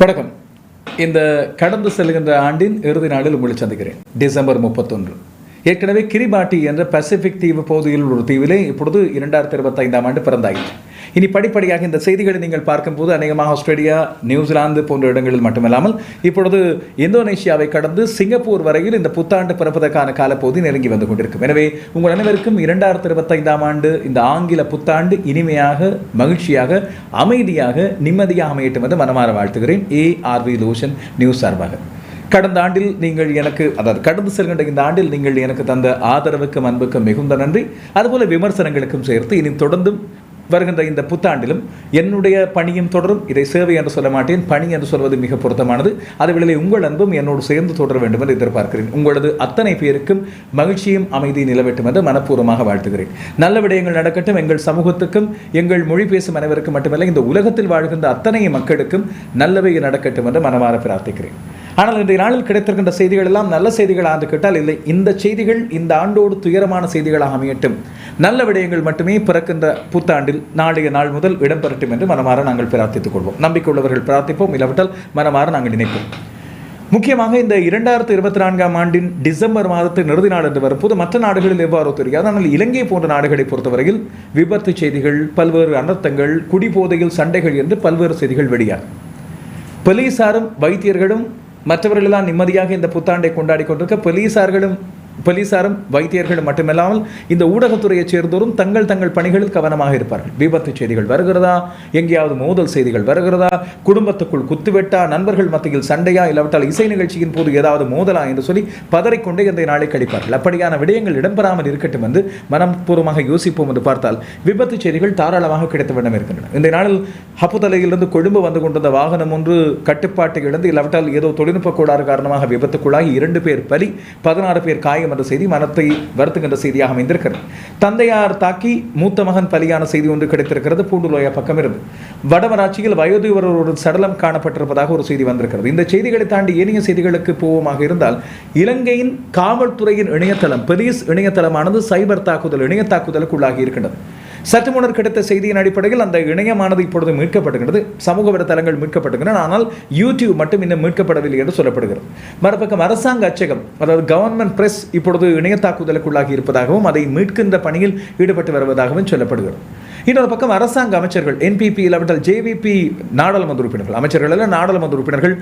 வணக்கம். இந்த கடந்து செல்கின்ற ஆண்டின் இறுதி நாளில் உங்களை சந்திக்கிறேன். டிசம்பர் முப்பத்தொன்று. ஏற்கனவே கிரிபாட்டி என்ற பசிபிக் தீவு பகுதியில் ஒரு தீவிலே இப்பொழுது இரண்டாயிரத்தி இருபத்தைந்தாம் ஆண்டு பிறந்தாயிற்று. இனி படிப்படியாக இந்த செய்திகளை நீங்கள் பார்க்கும்போது அநேகமாக ஆஸ்திரேலியா நியூசிலாந்து போன்ற இடங்களில் மட்டுமல்லாமல் இப்பொழுது இந்தோனேஷியாவை கடந்து சிங்கப்பூர் வரையில் இந்த புத்தாண்டு பிறப்பதற்கான காலப்பகுதி நெருங்கி வந்து கொண்டிருக்கும். எனவே உங்கள் அனைவருக்கும் இரண்டாயிரத்தி இருபத்தைந்தாம் ஆண்டு இந்த ஆங்கில புத்தாண்டு இனிமையாக மகிழ்ச்சியாக அமைதியாக நிம்மதியாக அமையட்டும் என்று மனமாற வாழ்த்துகிறேன். ஏ ஆர்வி லோஷன் நியூஸ் சார்பாக. கடந்த ஆண்டில் நீங்கள் எனக்கு அதாவது கடந்து செல்கின்ற இந்த ஆண்டில் நீங்கள் எனக்கு தந்த ஆதரவுக்கும் அன்புக்கும் மிகுந்த நன்றி. அதுபோல விமர்சனங்களுக்கும் சேர்த்து இனி தொடர்ந்தும் வருகின்ற இந்த புத்தாண்டிலும் என்னுடைய பணியும் தொடரும். இதை சேவை என்று சொல்ல மாட்டேன். பணி என்று சொல்வது மிக பொருத்தமானது. அதுவேளை உங்கள் அன்பும் என்னோடு சேர்ந்து தொடர வேண்டும் என்று எதிர்பார்க்கிறேன். உங்களது அத்தனை பேருக்கும் மகிழ்ச்சியும் அமைதி நிலவட்டும் என்று மனப்பூர்வமாக வாழ்த்துகிறேன். நல்ல விடயங்கள் நடக்கட்டும். எங்கள் சமூகத்துக்கும் எங்கள் மொழி பேசும் அனைவருக்கும் மட்டுமல்ல இந்த உலகத்தில் வாழ்கின்ற அத்தனை மக்களுக்கும் நல்லவை நடக்கட்டும் என்று மனமாற பிரார்த்திக்கிறேன். ஆனால் இன்றைய நாளில் கிடைத்திருக்கின்ற செய்திகள் எல்லாம் நல்ல செய்திகள் ஆண்டு கேட்டால் இல்லை. இந்த செய்திகள் இந்த ஆண்டோடு துயரமான செய்திகளாக அமையட்டும். நல்ல விடயங்கள் மட்டுமே பிறக்கின்ற புத்தாண்டில் நாளைய நாள் முதல் இடம்பெறட்டும் என்று மனமாற நாங்கள் பிரார்த்தித்துக் கொள்வோம். நம்பிக்கையுள்ளவர்கள் பிரார்த்திப்போம். இல்லாவிட்டால் மனமாற நாங்கள் நினைப்போம். முக்கியமாக இந்த இரண்டாயிரத்தி இருபத்தி நான்காம் ஆண்டின் டிசம்பர் மாதத்தின் இறுதி நாள் என்று வரும்போது மற்ற நாடுகளில் எவ்வாறோ தெரியாது. ஆனால் இலங்கை போன்ற நாடுகளை பொறுத்தவரையில் விபத்து செய்திகள் பல்வேறு அனர்த்தங்கள் குடிபோதையில் சண்டைகள் என்று பல்வேறு செய்திகள் வெளியாகும். போலீசாரும் வைத்தியர்களும் மற்றவர்கள் எல்லாம் நிம்மதியாக இந்த புத்தாண்டை கொண்டாடி கொண்டிருக்க போலீசார்களும் போலீசாரும் வைத்தியர்களும் மட்டுமல்லாமல் இந்த ஊடகத்துறையைச் சேர்ந்தோரும் தங்கள் தங்கள் பணிகளில் கவனமாக இருப்பார்கள். விபத்து செய்திகள் வருகிறதா? எங்கேயாவது மோதல் செய்திகள் வருகிறதா? குடும்பத்துக்குள் குத்துவெட்டா? நண்பர்கள் மத்தியில் சண்டையா? இல்லாவிட்டால் இசை நிகழ்ச்சியின் போது ஏதாவது மோதலா? என்று சொல்லி பதறிக்கொண்டே இந்த நாளை கழிப்பார்கள். அப்படியான விடயங்கள் இடம்பெறாமல் இருக்கட்டும் என்று மனப்பூர்வமாக யோசிப்போம் என்று பார்த்தால் விபத்து செய்திகள் தாராளமாக கிடைத்த வண்ணம் இருக்கின்றன. இந்த நாளில் ஹப்புதலையிலிருந்து கொழும்பு வந்து கொண்டிருந்த வாகனம் ஒன்று கட்டுப்பாட்டை இழந்து இல்லாவிட்டால் ஏதோ தொழில்நுட்ப கோளாறு காரணமாக விபத்துக்குள்ளாகி இரண்டு பேர் பலி பதினாறு பேர் காயம் காயம் என்ற செய்தி மனத்தை வருத்துகின்ற செய்தியாக அமைந்திருக்கிறது. தந்தையார் தாக்கி மூத்த மகன் பலியான செய்தி ஒன்று கிடைத்திருக்கிறது. பூண்டுலோயா பக்கம் இருந்து வடமராட்சியில் வயது ஒரு சடலம் காணப்பட்டிருப்பதாக ஒரு செய்தி வந்திருக்கிறது. இந்த செய்திகளை தாண்டி ஏனைய செய்திகளுக்கு போவோமாக இருந்தால் இலங்கையின் காவல்துறையின் இணையதளம் பெரிஸ் இணையதளமானது சைபர் தாக்குதல் இணைய தாக்குதலுக்குள்ளாகி இருக்கின்றது. சற்று முன்னர் கிடைத்த செய்தியின் அடிப்படையில் அந்த இணையமானது இப்பொழுது மீட்கப்படுகிறது சமூக வலைத்தளங்கள் மீட்கப்படுகின்றன. ஆனால் யூடியூப் மட்டும் இன்னும் மீட்கப்படவில்லை என்று சொல்லப்படுகிறது. மறுபக்கம் அரசாங்க அச்சகம் அதாவது கவர்மெண்ட் பிரஸ் இப்பொழுது இணைய தாக்குதலுக்குள்ளாகி இருப்பதாகவும் அதை மீட்கின்ற பணியில் ஈடுபட்டு வருவதாகவும் சொல்லப்படுகிறது. இன்னொரு பக்கம் அரசாங்க அமைச்சர்கள் என்பிபி இல்லாவிட்டால் ஜேவிபி நாடாளுமன்ற உறுப்பினர்கள் அமைச்சர்கள் அல்ல நாடாளுமன்ற உறுப்பினர்கள்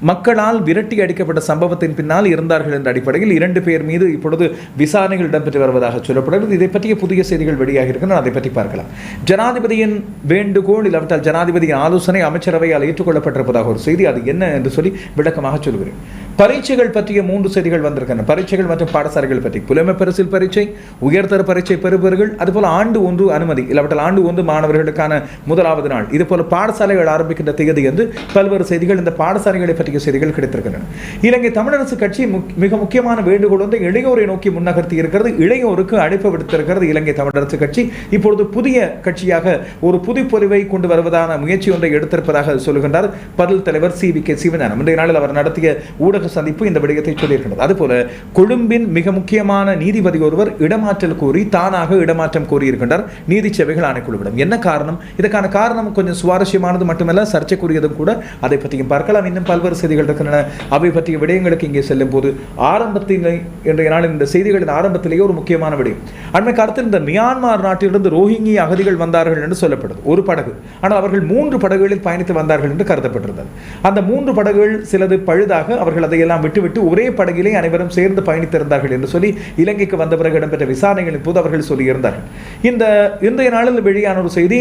மக்களால் விரட்டி அடிக்கப்பட்ட சம்பவத்தின் பின்னால் இருந்தார்கள் என்ற அடிப்படையில் இரண்டு பேர் மீது இப்பொழுது விசாரணைகள் இடம்பெற்று வருவதாக சொல்லப்படுகிறது. இதை பற்றிய புதிய செய்திகள் வெளியாக இருக்கின்றன. அதை பற்றி பார்க்கலாம். ஜனாதிபதியின் வேண்டுகோள் இல்லாவிட்டால் ஜனாதிபதியின் ஆலோசனை அமைச்சரவையால் ஏற்றுக்கொள்ளப்பட்டிருப்பதாக ஒரு செய்தி. அது என்ன என்று சொல்லி விளக்கமாக சொல்கிறேன். பரீட்சைகள் பற்றிய மூன்று செய்திகள் வந்திருக்கின்றன. பரீட்சைகள் மற்றும் பாடசாலைகள் பற்றி புலமை பரிசில் பரீட்சை உயர்தர பரீட்சை பெறுபவர்கள் அதுபோல் ஆண்டு ஒன்று அனுமதி இல்லாவிட்டால் ஆண்டு ஒன்று மாணவர்களுக்கான முதலாவது நாள். இதுபோல பாடசாலைகள் ஆரம்பிக்கின்ற தேதி என்று பல்வேறு செய்திகள் இந்த பாடசாலைகளை பற்றிய செய்திகள் கிடைத்திருக்கின்றன. இலங்கை தமிழரசு கட்சி மிக முக்கியமான வேண்டுகோள் வந்து இளையோரை நோக்கி முன்னகர்த்தி இருக்கிறது இளையோருக்கு அழைப்பு விடுத்திருக்கிறது இலங்கை தமிழரசு கட்சி. இப்பொழுது புதிய கட்சியாக ஒரு புதுப்பொலிவை கொண்டு வருவதான முயற்சி ஒன்றை எடுத்திருப்பதாக சொல்லுகின்றார் பதில் தலைவர் சி வி கே சிவஞானம். இன்றைய நாளில் அவர் நடத்திய ஊடக சந்திப்பு இந்த விடயத்தை சொல்லியிருக்கிறது அதுபோல கொழும்பின் மிக முக்கியமான நீதிபதி ஒருவர் இடமாற்றல் கோரி தானாக இடமாற்றம் கோரியிருக்கின்றார். நீதி சேவைகள் ஆணைக்குழுவிடம். என்ன காரணம்? இதற்கான காரணம் கொஞ்சம் சுவாரஸ்யமானது மட்டுமல்ல சர்ச்சைக்குரியதும் கூட. அதை பற்றியும் பார்க்கலாம். இன்னும் பல்வேறு செய்திகள் இருக்கின்றன. அவை பற்றிய விடயங்களுக்கு இங்கே செல்லும் போது ஆரம்பத்தில் இன்றைய நாளில் இந்த செய்திகளின் ஆரம்பத்திலேயே ஒரு முக்கியமான விடயம். அண்மை காலத்தில் இந்த மியான்மர் நாட்டிலிருந்து ரோஹிங்கி அகதிகள் வந்தார்கள் என்று சொல்லப்படுது. ஒரு படகு. ஆனால் அவர்கள் மூன்று படகுகளில் பயணித்து வந்தார்கள் என்று கருதப்பட்டிருந்தது. அந்த மூன்று படகுகள் சிலது பழுதாக அவர்கள் அதை அதையெல்லாம் விட்டுவிட்டு ஒரே படகிலே அனைவரும் சேர்ந்து பயணித்திருந்தார்கள் என்று சொல்லி இலங்கைக்கு வந்த பிறகு இடம்பெற்ற விசாரணைகளின் போது அவர்கள் சொல்லியிருந்தார்கள். இந்த இன்றைய நாளில் வெளியான ஒரு செய்தி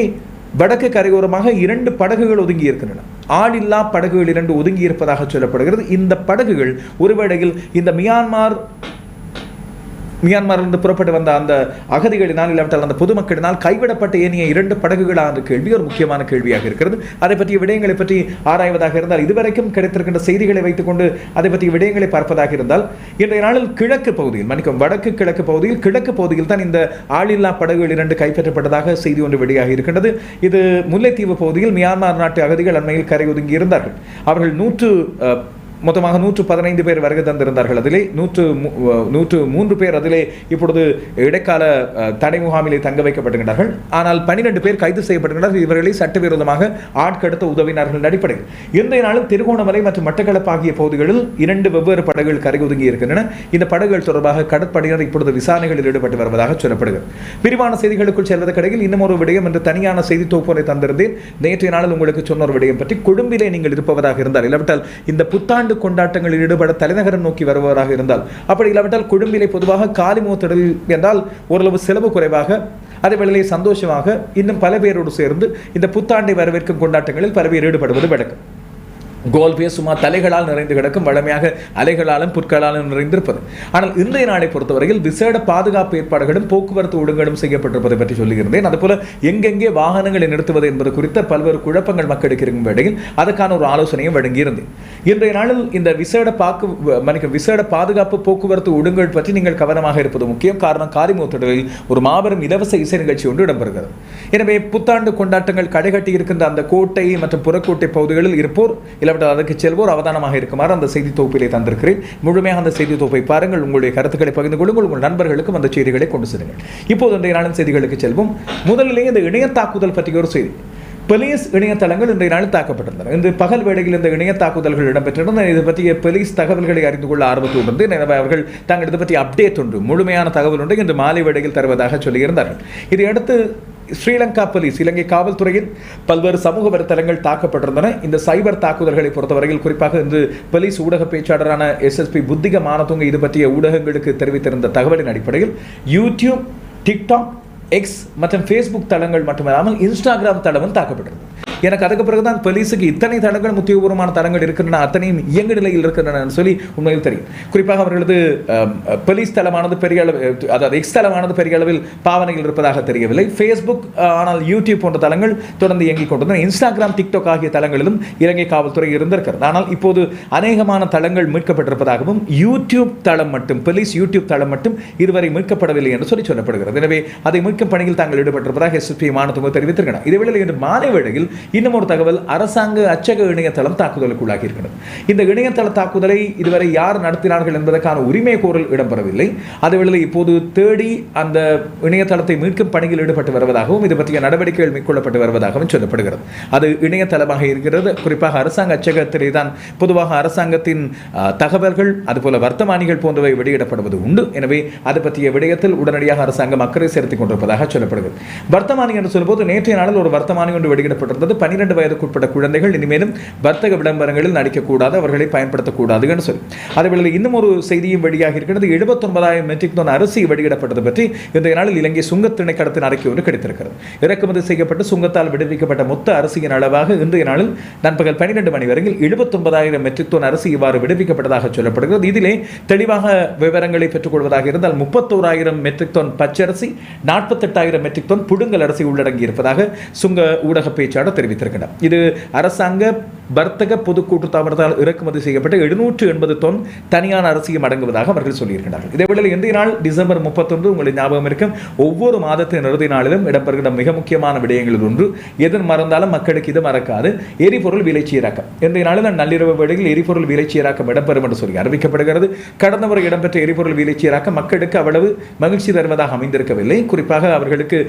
வடக்கு கரையோரமாக இரண்டு படகுகள் ஒதுங்கி இருக்கின்றன ஆளில்லா படகுகள் இரண்டு ஒதுங்கி இருப்பதாக சொல்லப்படுகிறது. இந்த படகுகள் ஒருவேளையில் இந்த மியான்மார் மியான்மரிலிருந்து புறப்பட்டு வந்த அந்த அகதிகளினால் இல்லாவிட்டால் அந்த பொதுமக்களினால் கைவிடப்பட்ட ஏனைய இரண்டு படகுகளாக அந்த கேள்வி ஒரு முக்கியமான கேள்வியாக இருக்கிறது. அதை பற்றிய விடயங்களை பற்றி ஆராய்வதாக இருந்தால் இதுவரைக்கும் கிடைத்திருக்கின்ற செய்திகளை வைத்துக்கொண்டு அதை பற்றிய விடயங்களை பார்ப்பதாக இருந்தால் இன்றைய நாளில் கிழக்கு பகுதியில் மன்னிக்கும் வடக்கு கிழக்கு பகுதியில் கிழக்கு பகுதியில் தான் இந்த ஆளில்லா படகுகள் இரண்டு கைப்பற்றப்பட்டதாக செய்தி ஒன்று வெளியாக இருக்கின்றது. இது முல்லைத்தீவு பகுதியில் மியான்மர் நாட்டு அகதிகள் அண்மையில் கரை ஒதுங்கி இருந்தார்கள். அவர்கள் நூற்று மொத்தமாக நூற்று பதினைந்து பேர் வருகை தந்திருந்தார்கள் அதிலே. நூற்று நூற்று மூன்று பேர் அதிலே இப்பொழுது இடைக்கால தடை முகாமிலே தங்க வைக்கப்பட்டிருக்கிறார்கள் ஆனால் பனிரெண்டு பேர் கைது செய்யப்பட்டிருக்கிறார்கள் இவர்களை சட்டவிரோதமாக ஆட்கடத்த உதவினார்கள் அடிப்படையில். இன்றைய நாளும் திருகோணமலை மற்றும் மட்டக்களப்பு ஆகிய பகுதிகளில் இரண்டு வெவ்வேறு படகுகள் கரை ஒதுங்கி இருக்கின்றன. இந்த படகுகள் தொடர்பாக கடற்படையினர் இப்பொழுது விசாரணைகளில் ஈடுபட்டு வருவதாக சொல்லப்படுகிறது. விரிவான செய்திகளுக்குள் செல்வதற்கிடையில் இன்னும் ஒரு விடயம் என்று தனியான செய்தி தொகுப்பை தந்திருந்தேன். நேற்றைய நாளில் உங்களுக்கு சொன்ன ஒரு விடயம் பற்றி கொழும்பிலே நீங்கள் இருப்பதாக இருந்தால் இல்லாவிட்டால் இந்த புத்தாண்டு கொண்டாட்டங்களில் ஈடுபட தலைநகரம் நோக்கி வருபவராக இருந்தால். அப்படி இல்லாவிட்டால் கொழும்பிலே பொதுவாக காலிமுகத்திடல் என்றால் ஓரளவு செலவு குறைவாக அதே வேளையிலே சந்தோஷமாக இன்னும் பல பேரோடு சேர்ந்து இந்த புத்தாண்டை வரவேற்கும் கொண்டாட்டங்களில் பல பேர் ஈடுபடுவது வழக்கம். கோல்பே சும்மா தலைகளால் நிறைந்து கிடக்கும் வழமையாக அலைகளாலும் புற்களாலும் நிறைந்திருப்பது. ஆனால் இன்றைய நாளை பொறுத்தவரையில் விசேட பாதுகாப்பு ஏற்பாடுகளும் போக்குவரத்து ஒழுங்குகளும் செய்யப்பட்டிருப்பதை பற்றி சொல்லியிருந்தேன். அதுபோல எங்கெங்கே வாகனங்களை நிறுத்துவது என்பது குறித்த பல்வேறு குழப்பங்கள் மக்களுக்கு இருக்கும் வேளையில் அதற்கான ஒரு ஆலோசனையும் வழங்கியிருந்தேன். இன்றைய நாளில் இந்த விசேட பாக்கு மன்னிக்க விசேட பாதுகாப்பு போக்குவரத்து ஒழுங்குகள் பற்றி நீங்கள் கவனமாக இருப்பது முக்கியம். காரணம் காரிமூத்தடலில் ஒரு மாபெரும் இலவச இசை நிகழ்ச்சி ஒன்று இடம்பெறுகிறது. எனவே புத்தாண்டு கொண்டாட்டங்கள் கடைகட்டி இருக்கின்ற அந்த கோட்டை மற்றும் புறக்கோட்டை பகுதிகளில் இருப்போர் இல்லாவிட்டால் அதற்கு செல்வோர் அவதானமாக இருக்குமாறு அந்த செய்தி தொகுப்பிலே தந்திருக்கிறேன். முழுமையாக அந்த செய்தி தொகுப்பை பாருங்கள். உங்களுடைய கருத்துக்களை பகிர்ந்து கொள்ளுங்கள். உங்கள் நண்பர்களுக்கும் அந்த செய்திகளை கொண்டு செல்லுங்கள். இப்போது இன்றைய நாளின் செய்திகளுக்கு செல்வோம். முதலிலே இந்த இணைய தாக்குதல் பற்றிய ஒரு செய்தி. போலீஸ் இணையதளங்கள் இன்றைய நாளில் தாக்கப்பட்டிருந்தன. இந்த பகல் வேளையில் இந்த இணைய தாக்குதல்கள் இடம்பெற்றிருந்தன. இது பற்றிய போலீஸ் தகவல்களை அறிந்து கொள்ள ஆர்வத்துடன் எனவே அவர்கள் தங்கள் இது பற்றி அப்டேட் ஒன்று முழுமையான தகவல் ஒன்றை இன்று மாலை வேளையில் தருவதாக சொல்லியிருந்தார்கள். இதையடுத்து ஸ்ரீலங்கா போலீஸ் இலங்கை காவல்துறையின் பல்வேறு சமூக வலைத்தளங்கள் தாக்கப்பட்டிருந்தன. இந்த சைபர் தாக்குதல்களை பொறுத்தவரையில் குறிப்பாக இன்று போலீஸ் ஊடக பேச்சாளரான எஸ்எஸ்பி புத்திக மானதுங்க இது பற்றிய ஊடகங்களுக்கு தெரிவித்திருந்த தகவலின் அடிப்படையில் யூடியூப் டிக்டாக் எக்ஸ் மற்றும் ஃபேஸ்புக் தளங்கள் மட்டுமல்லாமல் இன்ஸ்டாகிராம் தளமும் தாக்கப்பட்டிருந்தது. எனக்கு அதுக்கு பிறகு தான் போலீஸுக்கு இத்தனை தளங்கள் முத்தியபூர்வமான தளங்கள் இருக்கின்றன அத்தனையும் இயங்கு நிலையில் இருக்கின்றன சொல்லி உண்மையில் தெரியும். குறிப்பாக அவர்களது போலீஸ் தளமானது பெரிய அளவு அதாவது எக்ஸ் தளமானது பெரிய அளவில் பாவனையில் இருப்பதாக தெரியவில்லை. ஃபேஸ்புக் ஆனால் யூடியூப் போன்ற தளங்கள் தொடர்ந்து இயங்கிக் கொண்டிருந்தன. இன்ஸ்டாகிராம் டிக்டாக் ஆகிய தளங்களிலும் இலங்கை காவல்துறை இருந்திருக்கிறது. ஆனால் இப்போது அநேகமான தளங்கள் மீட்கப்பட்டிருப்பதாகவும் யூடியூப் தளம் மட்டும் போலீஸ் யூடியூப் தளம் மட்டும் இதுவரை மீட்கப்படவில்லை என்று சொல்லி சொல்லப்படுகிறது. எனவே அதை மீட்கும் பணியில் தாங்கள் ஈடுபட்டிருப்பதாக எஸ்எஸ்பி மானத்துவ தெரிவித்திருக்கிறார் இதேவேளை இன்று மாலை வேளையில் இன்னும் ஒரு தகவல் அரசாங்க அச்சக இணையதளம் தாக்குதலுக்குள்ளாகி இருக்கிறது இந்த இணையதள தாக்குதலை இதுவரை யார் நடத்தினார்கள் என்பதற்கான உரிமை கோரல் இடம்பெறவில்லை. அதுவேளை இப்போது தேடி அந்த இணையதளத்தை மீட்கும் பணியில் ஈடுபட்டு வருவதாகவும் இது பற்றிய நடவடிக்கைகள் மேற்கொள்ளப்பட்டு வருவதாகவும் சொல்லப்படுகிறது. அது இணையதளமாக இருக்கிறது. குறிப்பாக அரசாங்க அச்சகத்திலே தான் பொதுவாக அரசாங்கத்தின் தகவல்கள் அதுபோல வர்த்தமானிகள் போன்றவை வெளியிடப்படுவது உண்டு. எனவே அது பற்றிய விடயத்தில் உடனடியாக அரசாங்கம் அக்கறை செலுத்திக் கொண்டிருப்பதாக சொல்லப்படுகிறது. வர்த்தமானி என்று சொல்லும்போது நேற்றைய நாளில் ஒரு வர்த்தமானி ஒன்று வெளியிடப்பட்டிருந்தது. பன்னிரெண்டு வயதுக்குட்பட்ட குழந்தைகள் இனிமேலும் வர்த்தக விளம்பரங்களில் நடிக்கக்கூடாது அவர்களை பயன்படுத்தக்கூடாது என்று சொல்லி அதேவேளை இன்னும் ஒரு செய்தியும் வெளியாக இருக்கிறது. எழுபத்தொன்பதாயிரம் மெட்ரிக் டன் அரிசி வெளியிடப்பட்டது பற்றி இன்றைய நாளில் இலங்கை சுங்கத் திணைக்களத்தின் அறிக்கை ஒன்று கிடைத்திருக்கிறது. இறக்குமதி செய்யப்பட்டு சுங்கத்தால் விடுவிக்கப்பட்ட மொத்த அரிசியின் அளவாக இன்றைய நாளில் நண்பகல் பன்னிரெண்டு மணி வரையில் எழுபத்தொன்பதாயிரம் மெட்ரிக் டன் அரிசி இவ்வாறு விடுவிக்கப்பட்டதாக சொல்லப்படுகிறது. இதிலே தெளிவாக விவரங்களை பெற்றுக்கொள்வதாக இருந்தால் முப்பத்தோராயிரம் மெட்ரிக் டன் பச்சரிசி நாற்பத்தெட்டாயிரம் மெட்ரிக் டன் புடுங்கல் அரிசி உள்ளடங்கி இருப்பதாக சுங்க ஊடக பேச்சாளர் தெரிவித்திருக்கின்றன. இது அரசாங்க வர்த்தக பொதுக்கூட்டு தாமரத்தால் இறக்குமதி செய்யப்பட்ட எழுநூற்று எண்பது தொன் தனியான அரிசியும் அடங்குவதாக அவர்கள் சொல்லியிருக்கிறார்கள் இதேவேளை இன்றைய நாள் டிசம்பர் முப்பத்தொன்று உங்களை ஞாபகம் இருக்கும் ஒவ்வொரு மாதத்தின் இறுதி நாளிலும் இடம்பெறுகிற மிக முக்கியமான விடயங்களில் ஒன்று எதன் மறந்தாலும் மக்களுக்கு இது மறக்காது எரிபொருள் விலை சீராக்கம். இன்றைய நாளில் நள்ளிரவு வேளையில் எரிபொருள் விலை சீராக்கம் இடம்பெறும் என்று சொல்லி அறிவிக்கப்படுகிறது. கடந்த முறை இடம்பெற்ற எரிபொருள் விலை சீராக்கம் மக்களுக்கு அவ்வளவு மகிழ்ச்சி தருவதாக அமைந்திருக்கவில்லை. குறிப்பாக அவர்களுக்கு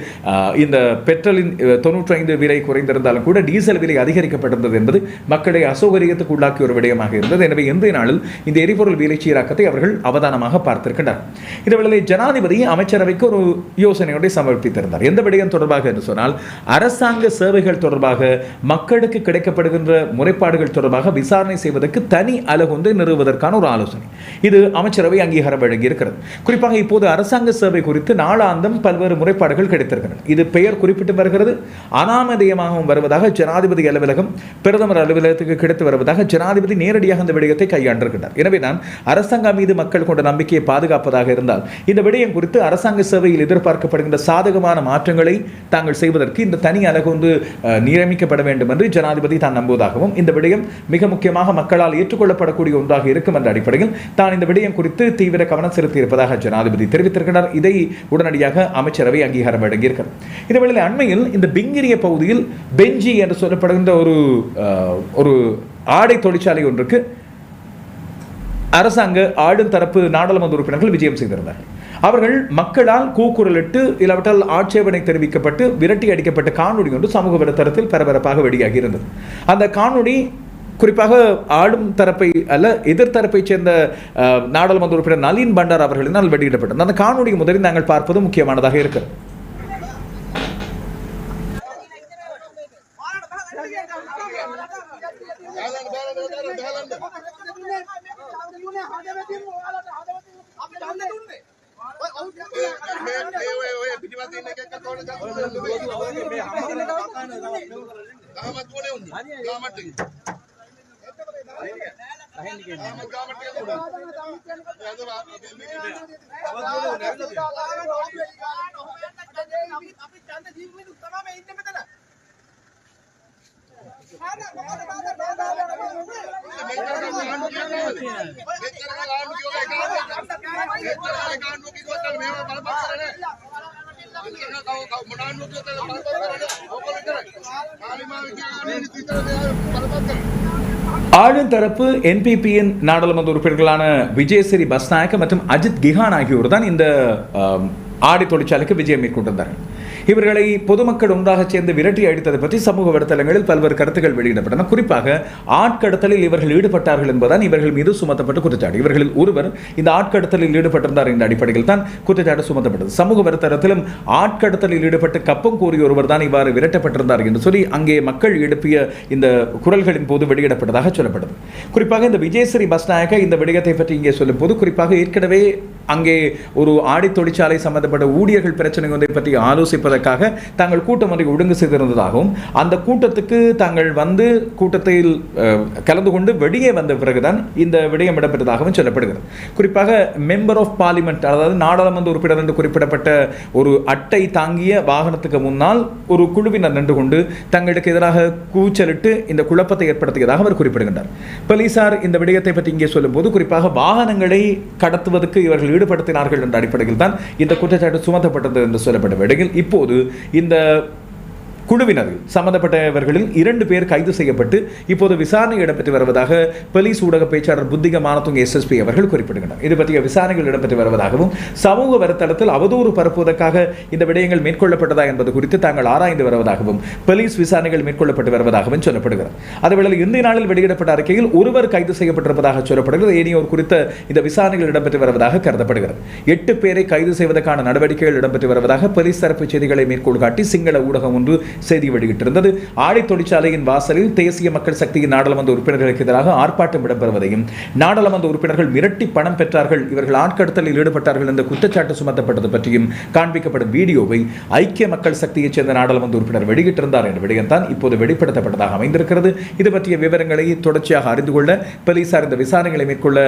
இந்த பெட்ரோலின் தொன்னூற்றி ஐந்து விலை குறைந்திருந்தாலும் கூட டீசல் விலை அதிகரிக்கப்பட்டிருந்தது என்பது மக்களை அசௌகரியத்துக்கு உள்ளாக்கிய ஒரு விடயமாக இருந்தது. எனவே இன்றைய நாளில் இந்த எரிபொருள் விலை சீராக்கத்தை அவர்கள் அவதானமாக பார்த்திருக்கின்றனர். இந்த வேளையில் ஜனாதிபதி அமைச்சரவைக்கு ஒரு யோசனையோடு சமர்ப்பித்திருந்தார். எந்த விடயம் தொடர்பாக என்று சொன்னால் அரசாங்க சேவைகள் தொடர்பாக மக்களுக்கு கிடைக்கப்படுகின்ற முறைப்பாடுகள் தொடர்பாக விசாரணை செய்வதற்கு தனி அலகொன்றை நிறுவுவதற்கான ஒரு ஆலோசனை. இது அமைச்சரவை அங்கீகாரம் வழங்கியிருக்கிறது. குறிப்பாக இப்போது அரசாங்க சேவை குறித்து நாளாந்தம் பல்வேறு முறைப்பாடுகள் கிடைத்திருக்கின்றன. இது பெயர் குறிப்பிட்டு வருகிறது அனாமதேயமாகவும் வருவதாக வருவதாக ஜனாதிபதி அலுவலகம் பிரதமர் அலுவலகத்துக்கு கிடைத்து வருவதாக ஜனாதிபதி நேரடியாக இந்த விடயத்தை கையாண்டிருக்கிறார். எனவே தான் அரசாங்கம் மீது மக்கள் கொண்ட நம்பிக்கையை பாதுகாப்பதாக இருந்தால் இந்த விடயம் குறித்து அரசாங்க சேவையில் எதிர்பார்க்கப்படுகின்ற சாதகமான மாற்றங்களை தாங்கள் செய்வதற்கு இந்த தனி அலகு வந்து நியமிக்கப்பட வேண்டும் என்று ஜனாதிபதி தான் நம்புவதாகவும் இந்த விடயம் மிக முக்கியமாக மக்களால் ஏற்றுக்கொள்ளப்படக்கூடிய ஒன்றாக இருக்கும் என்ற அடிப்படையில் தான் இந்த விடயம் குறித்து தீவிர கவனம் செலுத்தி இருப்பதாக ஜனாதிபதி தெரிவித்திருக்கிறார். இதை உடனடியாக அமைச்சரவை அங்கீகாரம் வழங்கியிருக்கிறது. இதேவேளை அண்மையில் இந்த பிங்கிரிய பகுதியில் பெஞ்சி என்று சொல்லப்படுகின்ற ஒரு ஒரு ஆடை தொழிற்சாலை ஒன்றுக்கு அரசாங்க ஆளும் தரப்பு நாடாளுமன்ற உறுப்பினர்கள் விஜயம் செய்திருந்தார்கள். அவர்கள் மக்களால் கூக்குரலிட்டு இல்லாவிட்டால் ஆட்சேபனை தெரிவிக்கப்பட்டு விரட்டி அடிக்கப்பட்ட காணொலி ஒன்று சமூக வலைத்தளத்தில் பரபரப்பாக வெளியாகி இருந்தது. அந்த காணொலி குறிப்பாக ஆளும் தரப்பை அல்ல எதிர்த்தரப்பை சேர்ந்த நாடாளுமன்ற உறுப்பினர் நளின் பண்டார் அவர்களினால் வெளியிடப்பட்டது. அந்த காணொலி முதலில் நாங்கள் பார்ப்பது முக்கியமானதாக இருக்கிறது. මේ මේ ඔය ඔය පිටිපස්සේ ඉන්න එකෙක් කවුද ගහන්නේ මේ හැමෝම කතාන ගහමත් උනේ උන්නේ ගහමත් ගහමත් අපි අපි ඡන්ද දීපු මිනිස්සු තමයි ඉන්නේ මෙතන ஆளும் தரப்பு என்பிபியின் நாடாளுமன்ற உறுப்பினர்களான விஜயசிறி பஸ்நாயக்க மற்றும் அஜித் கிஹான் ஆகியோர் தான் இந்த ஆம், ஆடை தொழிற்சாலைக்கு விஜயம் மேற்கொண்டிருந்தார்கள் இவர்களை பொதுமக்கள் ஒன்றாக சேர்ந்து விரட்டி அடித்தது பற்றி சமூக வலைத்தளங்களில் பல்வேறு கருத்துக்கள் வெளியிடப்பட்டன. குறிப்பாக ஆட்கடத்தலில் இவர்கள் ஈடுபட்டார்கள் என்பதுதான் இவர்கள் மீது சுமத்தப்பட்ட குற்றச்சாட்டு. இவர்களில் ஒருவர் இந்த ஆட்கடத்தலில் ஈடுபட்டிருந்தார் என்ற அடிப்படையில் தான் குற்றச்சாட்டு சுமத்தப்பட்டது. சமூக வலைத்தளத்திலும் ஆட்கடத்தலில் ஈடுபட்டு கப்பம் கூறிய ஒருவர் தான் இவ்வாறு விரட்டப்பட்டிருந்தார் என்று சொல்லி அங்கே மக்கள் எழுப்பிய இந்த குரல்களின் போது வெளியிடப்பட்டதாக சொல்லப்பட்டது குறிப்பாக இந்த விஜயஸ்ரீ பஸ்நாயக இந்த விடயத்தை பற்றி இங்கே சொல்லும் போது குறிப்பாக ஏற்கனவே அங்கே ஒரு ஆடை தொழிற்சாலை சம்பந்தப்பட்ட ஊழியர்கள் பிரச்சனை ஒன்றை பற்றி ஆலோசிப்பதற்காக தாங்கள் கூட்டம் ஒன்றை ஒழுங்கு செய்திருந்ததாகவும் அந்த கூட்டத்துக்கு தாங்கள் வந்து கூட்டத்தில் கலந்து கொண்டு வெளியே வந்த பிறகுதான் இந்த விடயம் இடம்பெற்றதாகவும் சொல்லப்படுகிறது. குறிப்பாக மெம்பர் ஆஃப் பார்லிமெண்ட் அதாவது நாடாளுமன்ற உறுப்பினர் என்று குறிப்பிடப்பட்ட ஒரு அட்டை தாங்கிய வாகனத்துக்கு முன்னால் ஒரு குழுவினர் நின்று கொண்டு தங்களுக்கு எதிராக கூச்சலிட்டு இந்த குழப்பத்தை ஏற்படுத்தியதாக அவர் குறிப்பிடுகின்றார். போலீசார் இந்த விடயத்தை பற்றி இங்கே சொல்லும்போது குறிப்பாக வாகனங்களை கடத்துவதற்கு இவர்கள் ஈடுபடுத்தினார்கள் என்ற அடிப்படையில் தான் இந்த குற்றச்சாட்டு சுமத்தப்பட்டது என்று சொல்லப்பட்ட வேளையில் இப்போது இந்த குழுவினர் சம்பந்தப்பட்டவர்களில் இரண்டு பேர் கைது செய்யப்பட்டு இப்போது விசாரணை இடம்பெற்று வருவதாக போலீஸ் ஊடக பேச்சாளர் புத்திக மானத்துங்க எஸ்எஸ்பி அவர்கள் குறிப்பிடுகின்றனர். இது பற்றிய விசாரணைகள் இடம்பெற்று வருவதாகவும் சமூக வலைத்தளத்தில் அவதூறு பரப்புவதற்காக இந்த விடயங்கள் மேற்கொள்ளப்பட்டதா என்பது குறித்து தாங்கள் ஆராய்ந்து வருவதாகவும் போலீஸ் விசாரணைகள் மேற்கொள்ளப்பட்டு வருவதாகவும் சொல்லப்படுகிறது. அதேவேளை இந்திய நாளில் வெளியிடப்பட்ட அறிக்கையில் ஒருவர் கைது செய்யப்பட்டிருப்பதாக சொல்லப்படுகிறது. ஏனையோர் குறித்த இந்த விசாரணைகள் இடம்பெற்று வருவதாக கருதப்படுகிறது. எட்டு பேரை கைது செய்வதற்கான நடவடிக்கைகள் இடம்பெற்று வருவதாக போலீஸ் தரப்பு செய்திகளை மேற்கோள் காட்டி சிங்கள ஊடகம் ஒன்று செய்தி வெளியிட்டிருந்தது. ஆடை தொழிற்சாலையின் வாசலில் தேசிய மக்கள் சக்தியின் நாடாளுமன்ற உறுப்பினர்களுக்கு எதிராக ஆர்ப்பாட்டம் இடம்பெறுவதையும் நாடாளுமன்ற உறுப்பினர்கள் மிரட்டி பணம் பெற்றார்கள் இவர்கள் ஆட்கடத்தலில் ஈடுபட்டார்கள் என்ற குற்றச்சாட்டு சுமத்தப்பட்டது பற்றியும் காண்பிக்கப்படும் வீடியோவை ஐக்கிய மக்கள் சக்தியைச் சேர்ந்த நாடாளுமன்ற உறுப்பினர் வெளியிட்டிருந்தார் என்ற விடயம்தான் இப்போது வெளிப்படுத்தப்பட்டதாக அமைந்திருக்கிறது. இது பற்றிய விவரங்களை தொடர்ச்சியாக அறிந்து கொள்ள போலீசார் இந்த விசாரணைகளை மேற்கொள்ள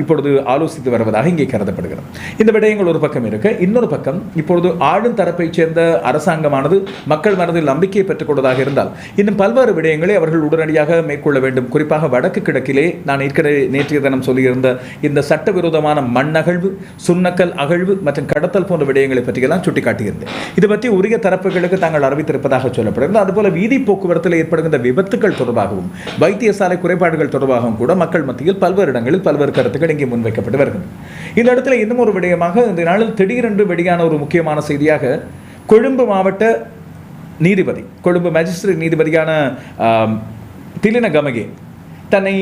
இப்பொழுது ஆலோசித்து வருவதாக இங்கே கருதப்படுகிறது. இந்த விடயங்கள் ஒரு பக்கம் இருக்க இன்னொரு பக்கம் இப்பொழுது ஆளும் தரப்பைச் சேர்ந்த அரசாங்கமானது மக்கள் மனதில் நம்பிக்கையை பெற்றுக்கொண்டதாக இருந்தால் இன்னும் பல்வேறு விடயங்களை அவர்கள் உடனடியாக மேற்கொள்ள வேண்டும். குறிப்பாக வடக்கு கிழக்கிலே நான் ஏற்கனவே நேற்றைய தினம் சொல்லியிருந்த இந்த சட்டவிரோதமான மண் அகழ்வு சுண்ணக்கல் அகழ்வு மற்றும் கடத்தல் போன்ற விடயங்களை பற்றியெல்லாம் சுட்டிக்காட்டியிருந்தேன். இது பற்றி உரிய தரப்புகளுக்கு தாங்கள் அறிவித்திருப்பதாக சொல்லப்படுகிறது அதுபோல வீதி போக்குவரத்தில் ஏற்படுகின்ற விபத்துக்கள் தொடர்பாகவும் வைத்தியசாலை குறைபாடுகள் தொடர்பாகவும் கூட மக்கள் மத்தியில் பல்வேறு இடங்களில் பல்வேறு கருத்துக்கள் இங்கே முன்வைக்கப்பட்டு வருகின்றன. இந்த இடத்துல இன்னும் ஒரு விடயமாக இந்த நாளில் திடீரென்று வெளியான ஒரு முக்கியமான செய்தியாக கொழும்பு மாவட்ட நீதிபதி கொழும்பு மேஜிஸ்ட்ரேட் நீதிபதியான திலின கமகே தன்னை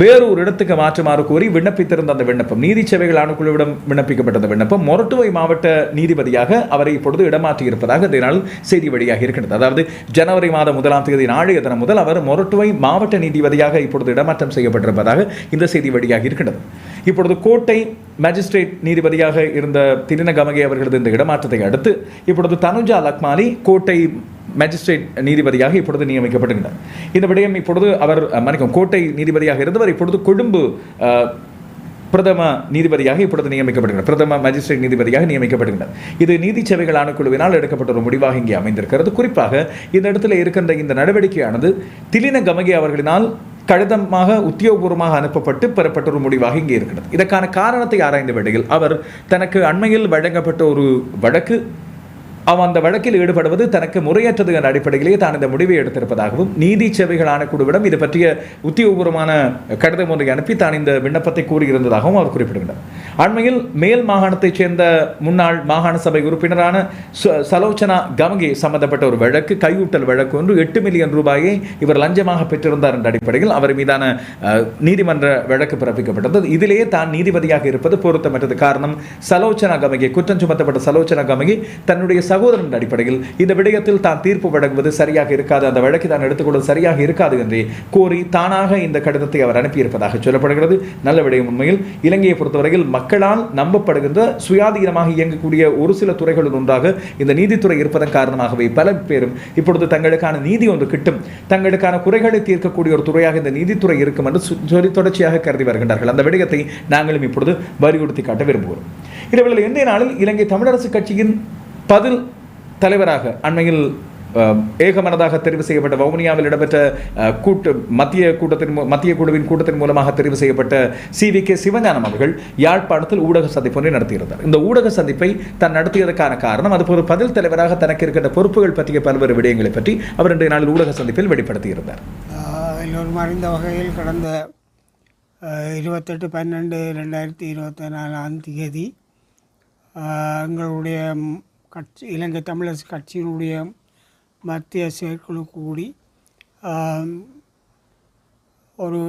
வேறொரு இடத்துக்கு மாற்றுமாறு கோரி விண்ணப்பித்திருந்த அந்த விண்ணப்பம் நீதி சேவைகள் ஆணைக்குழுவிடம் விண்ணப்பிக்கப்பட்ட விண்ணப்பம் மொரட்டுவை மாவட்ட நீதிபதியாக அவரை இப்பொழுது இடமாற்றியிருப்பதாக இதனால் செய்தி வழியாக இருக்கின்றது. அதாவது ஜனவரி மாதம் முதலாம் தேதி நாளைய தினம் முதல் அவர் மொரட்டுவை மாவட்ட நீதிபதியாக இப்பொழுது இடமாற்றம் செய்யப்பட்டிருப்பதாக இந்த செய்தி வழியாக இருக்கின்றது. இப்பொழுது கோட்டை மேஜிஸ்ட்ரேட் நீதிபதியாக இருந்த திரினகமகே அவர்களது இந்த இடமாற்றத்தை அடுத்து இப்பொழுது தனுஜா லக்மாலி கோட்டை மேஜிஸ்ட்ரேட் நீதிபதியாக இப்பொழுது நியமிக்கப்படுகின்றார். இந்த விடயம் இப்பொழுது அவர் மன்னிக்கும் கோட்டை நீதிபதியாக இருந்தவர் இப்பொழுது கொழும்பு பிரதம நீதிபதியாக இப்பொழுது நியமிக்கப்படுகிறார் பிரதம மேஜிஸ்ட்ரேட் நீதிபதியாக நியமிக்கப்படுகிறார் இது நீதி சேவைகள் ஆணைக்குழுவினால் எடுக்கப்பட்ட ஒரு முடிவாக இங்கே அமைந்திருக்கிறது. குறிப்பாக இந்த இடத்துல இருக்கின்ற இந்த நடவடிக்கையானது திலின கமகே அவர்களினால் கடிதமாக உத்தியோகபூர்வமாக அனுப்பப்பட்டு பெறப்பட்ட ஒரு முடிவாக இங்கே இருக்கிறது. இதற்கான காரணத்தை ஆராய்ந்த வேளையில் அவர் தனக்கு அண்மையில் வழங்கப்பட்ட ஒரு வழக்கு அவன் அந்த வழக்கில் ஈடுபடுவது தனக்கு முறையற்றது என்ற அடிப்படையிலேயே தான் இந்த முடிவை எடுத்திருப்பதாகவும் நீதி சேவைகளான குழுவிடம் இது பற்றிய உத்தியோகபூர்வமான கடிதம் ஒன்றை அனுப்பி தான் இந்த விண்ணப்பத்தை கூறியிருந்ததாகவும் அவர் குறிப்பிடுகிறார் அண்மையில் மேல் மாகாணத்தைச் சேர்ந்த முன்னாள் மாகாண சபை உறுப்பினரான ச- சலோச்சனா கமகே சம்பந்தப்பட்ட ஒரு வழக்கு கையூட்டல் வழக்கு ஒன்று எட்டு மில்லியன் ரூபாயை இவர் லஞ்சமாக பெற்றிருந்தார் என்ற அடிப்படையில் அவர் மீதான நீதிமன்ற வழக்கு பிறப்பிக்கப்பட்டது இதிலேயே தான் நீதிபதியாக இருப்பது பொருத்தமற்றது. காரணம் சலோச்சனா கமகி குற்றம் சுமத்தப்பட்ட சலோச்சனா கமகி தன்னுடைய சகோதரன் அடிப்படையில் இந்த விடயத்தில் தான் தீர்ப்பு வழங்குவது சரியாக இருக்காது. அந்த வழக்கை தான் எடுத்துக்கொள்வது சரியாக இருக்காது என்றே கோரி தானாக இந்த கடிதத்தை அவர் அனுப்பியிருப்பதாக சொல்லப்படுகிறது. நல்ல விடயம் உண்மையில். இலங்கையை பொறுத்தவரையில் மக்களால் நம்பப்படுகின்ற சுயாதீனமாக இயங்கக்கூடிய ஒரு சில துறைகளில் ஒன்றாக இந்த நீதித்துறை இருப்பதன் காரணமாகவே பல பேரும் இப்பொழுது தங்களுக்கான நீதி ஒன்று கிட்டும். தங்களுக்கான குறைகளை தீர்க்கக்கூடிய ஒரு துறையாக இந்த நீதித்துறை இருக்கும் என்று சொல்லி தொடர்ச்சியாக கருதி வருகின்றார்கள். அந்த விடயத்தை நாங்களும் இப்பொழுது வலியுறுத்தி காட்ட விரும்புகிறோம். இதேவேளை இன்றைய நாளில் இலங்கை தமிழரசு கட்சியின் பதில் தலைவராக அண்மையில் ஏகமனதாக தெரிவு செய்யப்பட்ட வவுனியாவில் இடம்பெற்ற கூட்டு மத்திய கூட்டத்தின் மத்திய குழுவின் கூட்டத்தின் மூலமாக தெரிவு செய்யப்பட்ட சி வி கே சிவஞானம் அவர்கள் யாழ்ப்பாணத்தில் ஊடக சந்திப்பு ஒன்றை நடத்தியிருந்தார். இந்த ஊடக சந்திப்பை தான் நடத்தியதற்கான காரணம் அது ஒரு பதில் தலைவராக தனக்கு இருக்கின்ற பொறுப்புகள் பற்றிய பல்வேறு விடயங்களை பற்றி அவர் இன்றைய நாளில் ஊடக சந்திப்பில் வெளிப்படுத்தியிருந்தார். எல்லோரும் அறிந்த வகையில் கடந்த இருபத்தெட்டு பன்னெண்டு ரெண்டாயிரத்தி இருபத்தி நாலாம் தேதி எங்களுடைய கட்சி இலங்கை தமிழரசு கட்சியினுடைய மத்திய செயற்குழு கூடி ஒரு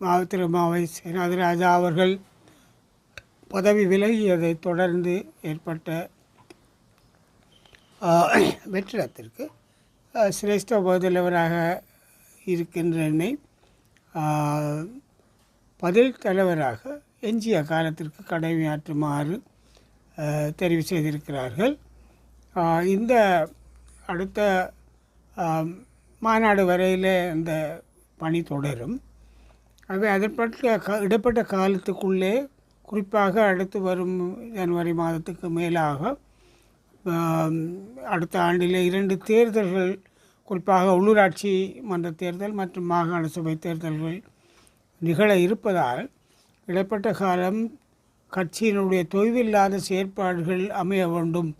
மாவத்திரமாவை சேனாதிராஜா அவர்கள் பதவி விலகியதை தொடர்ந்து ஏற்பட்ட வெற்றிடத்திற்கு சிரேஷ்ட பொதுத்தலைவராக இருக்கின்ற என்னை பதில் தலைவராக எஞ்சிய காலத்திற்கு கடமையாற்றுமாறு தெரிவு செய்திருக்கிறார்கள். இந்த அடுத்த மாநாடு வரையில் இந்த பணி தொடரும். ஆகவே அதற்பட்ட க இடப்பட்ட காலத்துக்குள்ளே குறிப்பாக அடுத்து வரும் ஜனவரி மாதத்துக்கு மேலாக அடுத்த ஆண்டில் இரண்டு தேர்தல்கள் குறிப்பாக உள்ளூராட்சி மன்ற தேர்தல் மற்றும் மாகாண சபை தேர்தல்கள் நிகழ இருப்பதால் இடைப்பட்ட காலம் கட்சியினுடைய தொய்வில்லாத செயற்பாடுகள் அமைய வேண்டும்.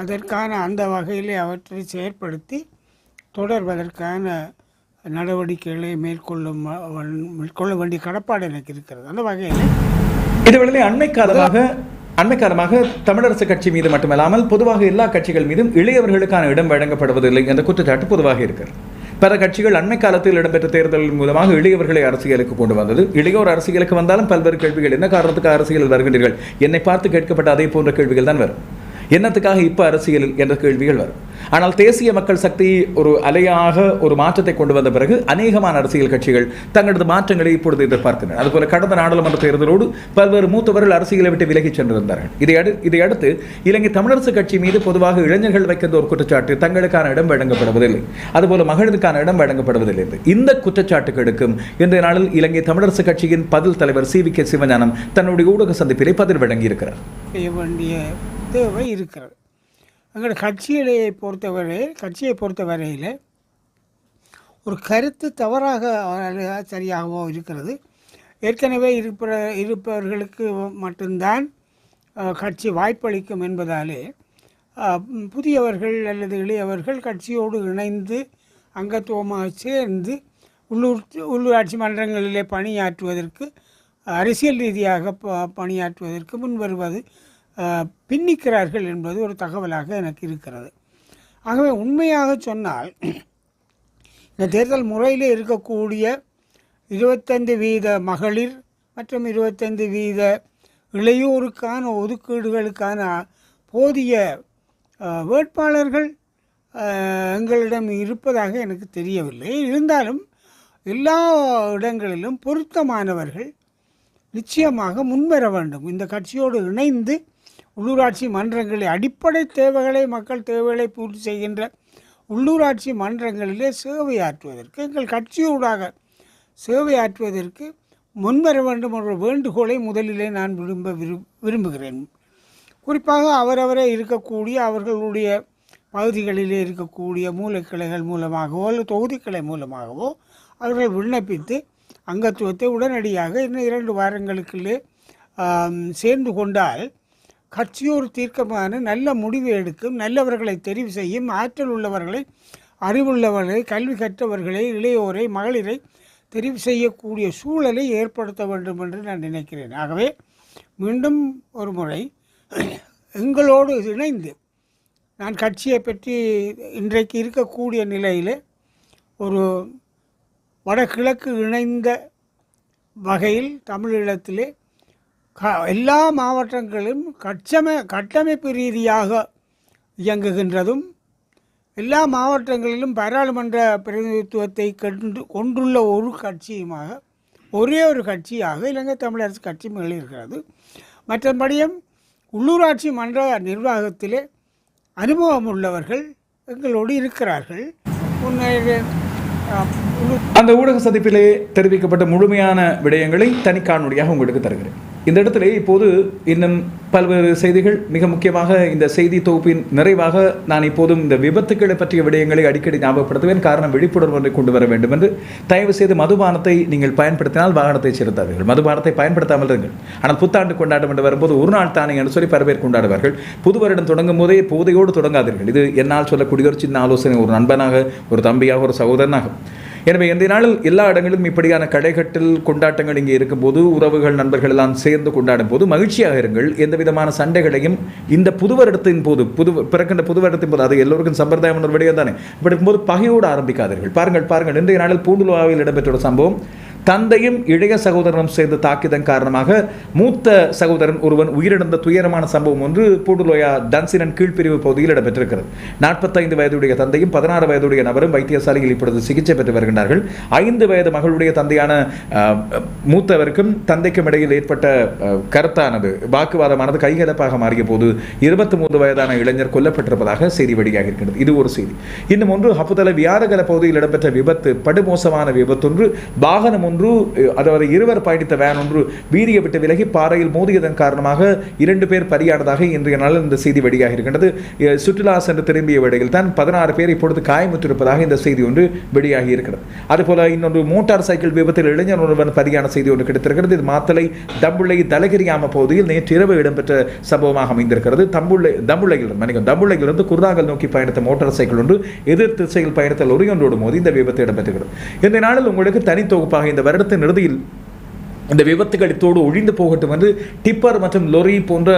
அதற்கான அந்த வகையிலே அவற்றை செயற்படுத்தி தொடர்வதற்கான நடவடிக்கைகளை மேற்கொள்ளும் மேற்கொள்ள வேண்டிய கடப்பாடு எனக்கு இருக்கிறது. அந்த வகையில் இதுவேளை அண்மை காலமாக அண்மை காலமாக தமிழரசு கட்சி மீது மட்டுமல்லாமல் பொதுவாக எல்லா கட்சிகள் மீதும் இளையவர்களுக்கான இடம் வழங்கப்படுவதில்லை என்ற குற்றச்சாட்டு பொதுவாக இருக்கிறது. பல கட்சிகள் அண்மை காலத்தில் இடம்பெற்ற தேர்தலின் மூலமாக இளையவர்களை அரசியலுக்கு கொண்டு வந்தது. இளையோர் அரசியலுக்கு வந்தாலும் பல்வேறு கேள்விகள் என்ன காரணத்துக்கு அரசியலில் வருகின்றீர்கள்? என்னை பார்த்து கேட்கப்பட்ட அதே போன்ற கேள்விகள் தான் வரும். என்னத்துக்காக இப்போ அரசியலில்? என்ற கேள்விகள் வரும். ஆனால் தேசிய மக்கள் சக்தி ஒரு அலையாக ஒரு மாற்றத்தை கொண்டு வந்த பிறகு அநேகமான அரசியல் கட்சிகள் தங்களது மாற்றங்களை இப்பொழுது எதிர்பார்க்கின்றன. அதுபோல கடந்த நாடாளுமன்ற தேர்தலோடு பல்வேறு மூத்தவர்கள் அரசியலை விட்டு விலகிச் சென்றிருந்தார்கள். இதை அடு இதை அடுத்து இலங்கை தமிழரசு கட்சி மீது பொதுவாக இளைஞர்கள் வைக்கின்ற ஒரு குற்றச்சாட்டு தங்களுக்கான இடம் வழங்கப்படுவதில்லை. அதுபோல மகளிருக்கான இடம் வழங்கப்படுவதில்லை இந்த குற்றச்சாட்டுகளுக்கும் இன்றைய நாளில் இலங்கை தமிழரசு கட்சியின் பதில் தலைவர் சி வி கே சிவஞானம் தன்னுடைய ஊடக சந்திப்பிலே பதில் வழங்கியிருக்கிறார். செய்ய வேண்டிய தேவை இருக்கிறது. எங்களோட கட்சிகளை பொறுத்தவரை கட்சியை பொறுத்தவரையில் ஒரு கருத்து தவறாக சரியாகவோ இருக்கிறது. ஏற்கனவே இருப்ப இருப்பவர்களுக்கு மட்டும்தான் கட்சி வாய்ப்பளிக்கும் என்பதாலே புதியவர்கள் அல்லது இளையவர்கள் கட்சியோடு இணைந்து அங்கத்துவமாக சேர்ந்து உள்ளூர் உள்ளூராட்சி மன்றங்களிலே பணியாற்றுவதற்கு அரசியல் ரீதியாக ப பணியாற்றுவதற்கு முன் வருவது பின்னிக்கிறார்கள் என்பது ஒரு தகவலாக எனக்கு இருக்கிறது. ஆகவே உண்மையாக சொன்னால் இந்த தேர்தல் முறையில் இருக்கக்கூடிய இருபத்தைந்து வீத மகளிர் மற்றும் இருபத்தைந்து வீத இளையோருக்கான ஒதுக்கீடுகளுக்கான போதிய வேட்பாளர்கள் எங்களிடம் இருப்பதாக எனக்கு தெரியவில்லை. இருந்தாலும் எல்லா இடங்களிலும் பொருத்தமானவர்கள் நிச்சயமாக முன்வர வேண்டும். இந்த கட்சியோடு இணைந்து உள்ளூராட்சி மன்றங்களில் அடிப்படை தேவைகளை மக்கள் தேவைகளை பூர்த்தி செய்கின்ற உள்ளூராட்சி மன்றங்களிலே சேவையாற்றுவதற்கு எங்கள் கட்சியூடாக சேவையாற்றுவதற்கு முன்வர வேண்டும் என்ற வேண்டுகோளை முதலிலே நான் விரும்ப விரு விரும்புகிறேன். குறிப்பாக அவரவரே இருக்கக்கூடிய அவர்களுடைய பகுதிகளிலே இருக்கக்கூடிய மூலக்கிளைகள் மூலமாகவோ அல்லது தொகுதிக்கிளை மூலமாகவோ அவர்கள் விண்ணப்பித்து அங்கத்துவத்தை உடனடியாக இன்னும் இரண்டு வாரங்களுக்குள்ளே சேர்ந்து கொண்டால் கட்சியோர் ஒரு தீர்க்கமான நல்ல முடிவு எடுக்கும் நல்லவர்களை தெரிவு செய்யும் ஆற்றல் உள்ளவர்களை அறிவுள்ளவர்களை கல்வி கற்றவர்களை இளையோரை மகளிரை தெரிவு செய்யக்கூடிய சூழலை ஏற்படுத்த வேண்டும் என்று நான் நினைக்கிறேன். ஆகவே மீண்டும் ஒரு முறை எங்களோடு இணைந்து நான் கட்சியை பற்றி இன்றைக்கு இருக்கக்கூடிய நிலையில் ஒரு வடகிழக்கு இணைந்த வகையில் தமிழீழத்திலே க எல்லா மாவட்டங்களும் கட்சம கட்டமைப்பு ரீதியாக இயங்குகின்றதும் எல்லா மாவட்டங்களிலும் பாராளுமன்ற பிரதிநிதித்துவத்தை கண்டு கொண்டுள்ள ஒரு கட்சியுமாக ஒரே ஒரு கட்சியாக இலங்கை தமிழரசு கட்சி இருக்கிறது மற்றபடியும் உள்ளூராட்சி மன்ற நிர்வாகத்திலே அனுபவம் உள்ளவர்கள் எங்களோடு இருக்கிறார்கள். அந்த ஊடக சந்திப்பிலே தெரிவிக்கப்பட்ட முழுமையான விடயங்களை தனிக்காணொலியாக உங்களுக்கு தருகிறேன். இந்த இடத்துல இப்போது இன்னும் பல்வேறு செய்திகள். மிக முக்கியமாக இந்த செய்தி தொகுப்பின் நிறைவாக நான் இப்போதும் இந்த விபத்துக்களை பற்றிய விடயங்களை அடிக்கடி ஞாபகப்படுத்துவேன். காரணம் விழிப்புணர்வு ஒன்றை கொண்டு வர வேண்டும் என்று தயவு செய்து மதுபானத்தை நீங்கள் பயன்படுத்தினால் வாகனத்தை செலுத்தாதீர்கள். மதுபானத்தை பயன்படுத்தாமல் இருங்கள். ஆனால் புத்தாண்டு கொண்டாடும் என்று வரும்போது ஒரு நாள் தானே என்று சொல்லி பல பேர் கொண்டாடுவார்கள். புது வருடம் தொடங்கும் போதே போதையோடு தொடங்காதீர்கள். இது என்னால் சொல்லக்கூடிய ஒரு சின்ன ஆலோசனை. ஒரு நண்பனாக ஒரு தம்பியாக ஒரு சகோதரனாக. எனவே இந்த நாளில் எல்லா இடங்களிலும் இப்படியான கடைகட்டில் கொண்டாட்டங்கள் இங்கே இருக்கும்போது உறவுகள் நண்பர்கள் எல்லாம் சேர்ந்து கொண்டாடும் போது மகிழ்ச்சியாக இருங்கள். எந்த விதமான சண்டைகளையும் இந்த புது வருடத்தின் போது புது பிறக்கின்ற புது வருடத்தின் போது அது எல்லோருக்கும் சம்பிரதாயம் ஒரு விடயம் தானே இப்படி இருக்கும்போது பகையோடு ஆரம்பிக்காதீர்கள். பாருங்கள் பாருங்கள். இன்றைய நாளில் பூண்டுலாவில் இடம்பெற்ற சம்பவம். தந்தையும் இளைய சகோதரனும் சேர்ந்து தாக்கியதன் காரணமாக மூத்த சகோதரன் ஒருவன் உயிரிழந்த துயரமான சம்பவம் ஒன்று பூடுலோயா தன்சினன் கீழ்ப்பிரிவு பகுதியில் இடம்பெற்றிருக்கிறது. நாற்பத்தைந்து வயதுடைய தந்தையும் பதினாறு வயதுடைய நபரும் வைத்தியசாலையில் இப்பொழுது சிகிச்சை பெற்று வருகின்றார்கள். ஐந்து வயது மகளுடைய தந்தையான மூத்தவருக்கும் தந்தைக்கும் இடையில் ஏற்பட்ட கருத்தானது வாக்குவாதமானது கைகலப்பாக மாறிய போது இருபத்தி மூன்று வயதான இளைஞர் கொல்லப்பட்டிருப்பதாக செய்தி வெளியாக இருக்கின்றது. இது ஒரு செய்தி. இன்னும் ஒன்று ஹப்புதல வியாரகல பகுதியில் இடம்பெற்ற விபத்து படுமோசமான விபத்தொன்று வாகனம் ஒன்று அதாவது இருவர் பயணித்த வேன் ஒன்று வீதியை விட்டு விலகி பாறையில் மோதியதன் காரணமாக இரண்டு பேர் பலியானதாக இன்றைய நாளில் இந்த செய்தி வெளியாக இருக்கின்றது சுற்றுலா சென்று திரும்பிய வேளையில் தான் பதினாறு பேர் இப்பொழுது காயமுற்றிருப்பதாக இந்த செய்தி ஒன்று வெளியாகி இருக்கிறது அதுபோல இன்னொன்று மோட்டார் சைக்கிள் விபத்தில் இளைஞர் ஒருவன் பலியான செய்தி ஒன்று கிடைத்திருக்கிறது. இது மாத்தலை தம்புள்ளை தலகிரியாம பகுதியில் நேற்று இரவு இடம்பெற்ற சம்பவமாக அமைந்திருக்கிறது. தம்புள்ளை தம்புள்ளையில் மன்னிக்கும் தம்புள்ளையிலிருந்து குருதாங்கல் நோக்கி பயணித்த மோட்டார் சைக்கிள் ஒன்று எதிர் திசையில் பயணித்த லொரி ஒன்றோடு மோதி இந்த விபத்து இடம்பெற்றுகிறது. இந்த நாளில் உங்களுக்கு தனி தொகுப்பாக இந்த வருடத்தின் இறுதியில் இந்த விபத்துகள் இத்தோடு ஒழிந்து போகட்டும் என்று டிப்பர் மற்றும் லொரி போன்ற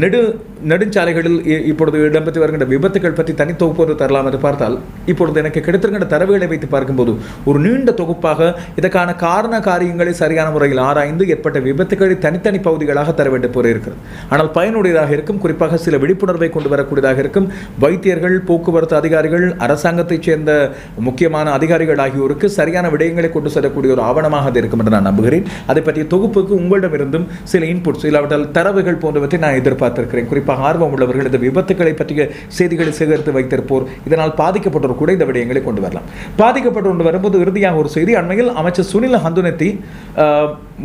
நெடு நெடுஞ்சாலைகளில் இ- இப்பொழுது இடம்பெற்று வருகின்ற விபத்துகள் பற்றி தனி தொகுப்பு ஒன்று தரலாம் என்று பார்த்தால் இப்பொழுது எனக்கு கிடைத்திருக்கின்ற தரவுகளை வைத்து பார்க்கும்போது ஒரு நீண்ட தொகுப்பாக இதற்கான காரண காரியங்களை சரியான முறையில் ஆராய்ந்து ஏற்பட்ட விபத்துகளை தனித்தனி பகுதிகளாக தர வேண்டும் போல இருக்கிறது. ஆனால் பயனுடையதாக இருக்கும் குறிப்பாக சில விழிப்புணர்வை கொண்டு வரக்கூடியதாக இருக்கும் வைத்தியர்கள் போக்குவரத்து அதிகாரிகள் அரசாங்கத்தைச் சேர்ந்த முக்கியமான அதிகாரிகள் ஆகியோருக்கு சரியான விடயங்களை கொண்டு செல்லக்கூடிய ஒரு ஆவணமாக அது இருக்கும் என்று நான் நம்புகிறேன். அதை பற்றிய தொகுப்புக்கு உங்களிடமிருந்தும் சில இன்புட்ஸ் இல்லாவிட்டால் தரவுகள் போன்றவற்றை நான் எதிர்பார்த்திருக்கிறேன். குறிப்பாக ஆர்வம் உள்ளவர்கள் இந்த விபத்துக்களை பற்றிய செய்திகளை சேகரித்து வைத்திருப்போர். இதனால் பாதிக்கப்பட்டோர் கூட இந்த விடயங்களை கொண்டு வரலாம். பாதிக்கப்பட்டு கொண்டு வரும்போது இறுதியாக ஒரு செய்தி அண்மையில் அமைச்சர் சுனில் ஹந்துனத்தி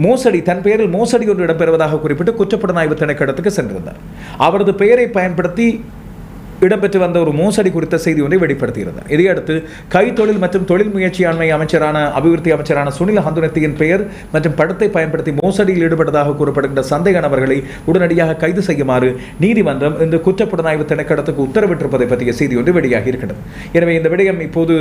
மோசடி தன் பெயரில் மோசடி ஒன்று இடம்பெறுவதாக குறிப்பிட்டு குற்றப்புலனாய்வு திணைக்களத்துக்கு சென்றிருந்தார். அவரது பெயரை பயன்படுத்தி இடம்பெற்று வந்த ஒரு மோசடி குறித்த செய்தி ஒன்றை வெளிப்படுத்தியிருந்தார். இதையடுத்து கைத்தொழில் மற்றும் தொழில் முயற்சியாண்மை அமைச்சரான அபிவிருத்தி அமைச்சரான சுனில் ஹந்துனத்தியின் பெயர் மற்றும் படத்தை பயன்படுத்தி மோசடியில் ஈடுபட்டதாக கூறப்படுகின்ற சந்தேக நபர்களை உடனடியாக கைது செய்யுமாறு நீதிமன்றம் இந்த குற்றப்புலனாய்வு திணைக்களத்துக்கு உத்தரவிட்டிருப்பதை பற்றிய செய்தி ஒன்று வெளியாகி இருக்கிறது எனவே இந்த விடயம் இப்போது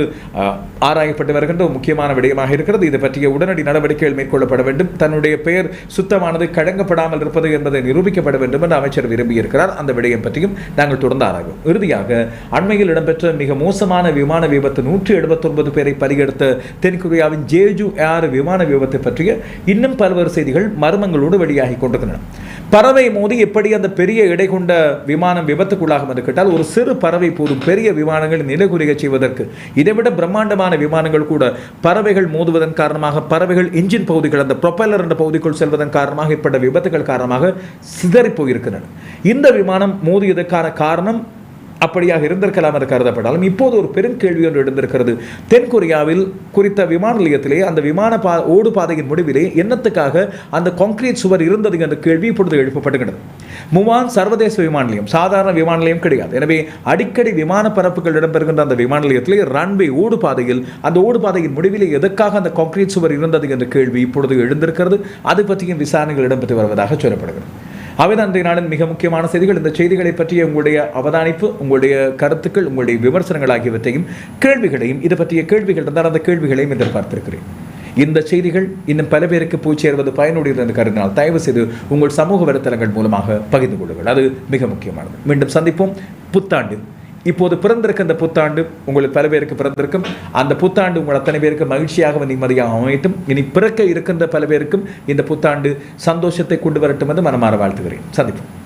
ஆராயப்பட்டு வருகின்ற ஒரு முக்கியமான விடயமாக இருக்கிறது. இது பற்றிய உடனடி நடவடிக்கைகள் மேற்கொள்ளப்பட வேண்டும். தன்னுடைய பெயர் சுத்தமானது கழங்கப்படாமல் இருப்பது என்பதை நிரூபிக்கப்பட வேண்டும் என்று அமைச்சர் விரும்பியிருக்கிறார். அந்த விடயம் பற்றியும் நாங்கள் தொடர்ந்து ஆராய்வோம். இறுதியாக அண்மையில் இடம்பெற்ற மிக மோசமான விமான விபத்து நூற்றி எழுபத்தொன்பது பேரை பலிகெடுத்த தென்கொரியாவின் ஜேஜு ஏர் விமான விபத்து பற்றிய இன்னும் பல்வேறு செய்திகள் மர்மங்களோடு வெளியாகி கொண்டிருக்கின்றன பறவை மோதி எப்படி அந்த பெரிய எடை கொண்ட விமானம் விபத்துக்குள்ளாகும் என்று கேட்டால் ஒரு சிறு பறவை போதும் பெரிய விமானங்கள் நிலைகுறிய செய்வதற்கு. இதைவிட பிரம்மாண்டமான விமானங்கள் கூட பறவைகள் மோதுவதன் காரணமாக பறவைகள் இன்ஜின் பகுதிகள் அந்த ப்ரொப்பல்லர் என்ற பகுதிக்குள் செல்வதன் காரணமாக ஏற்பட்ட விபத்துகள் காரணமாக சிதறி போயிருக்கின்றன. இந்த விமானம் மோதியதற்கான காரணம் அப்படியாக இருந்திருக்கலாம் என்று கருதப்பட்டாலும் இப்போது ஒரு பெரும் கேள்வி ஒன்று எழுந்திருக்கிறது. தென்கொரியாவில் குறித்த விமான நிலையத்திலே அந்த விமான பா ஓடு பாதையின் முடிவிலே என்னத்துக்காக அந்த கான்கிரீட் சுவர் இருந்தது என்ற கேள்வி இப்பொழுது எழுப்பப்படுகிறது முவான் சர்வதேச விமான நிலையம் சாதாரண விமான நிலையம் கிடையாது. எனவே அடிக்கடி விமான பரப்புகள் இடம்பெறுகின்ற அந்த விமான நிலையத்திலே ரன்வே ஓடு பாதையில் அந்த ஓடு பாதையின் முடிவிலே எதற்காக அந்த கான்கிரீட் சுவர் இருந்தது என்ற கேள்வி இப்பொழுது எழுந்திருக்கிறது. அது பற்றியும் விசாரணைகள் இடம்பெற்று வருவதாக சொல்லப்படுகிறது. அவைதான் இன்றைய நாளின் மிக முக்கியமான செய்திகள் இந்த செய்திகளை பற்றிய உங்களுடைய அவதானிப்பு உங்களுடைய கருத்துக்கள் உங்களுடைய விமர்சனங்கள் ஆகியவற்றையும் கேள்விகளையும் இது பற்றிய கேள்விகள் இருந்தால் அந்த கேள்விகளையும் எதிர்பார்த்திருக்கிறேன். இந்த செய்திகள் இன்னும் பல பேருக்கு போய் சேர்வது பயனுடையது என்று கருதினால் தயவு செய்து உங்கள் சமூக வலைத்தளங்கள் மூலமாக பகிர்ந்து கொள்ளுங்கள். அது மிக முக்கியமானது. மீண்டும் சந்திப்போம். புத்தாண்டு இப்போது பிறந்திருக்க அந்த புத்தாண்டு உங்களுக்கு பல பேருக்கு பிறந்திருக்கும். அந்த புத்தாண்டு உங்கள் அத்தனை பேருக்கு மகிழ்ச்சியாக நிம்மதியாக அமையட்டும். இனி பிறக்க இருக்கின்ற பல பேருக்கும் இந்த புத்தாண்டு சந்தோஷத்தை கொண்டு வரட்டும் என்று மனமாற வாழ்த்துகிறேன். சந்திப்போம்.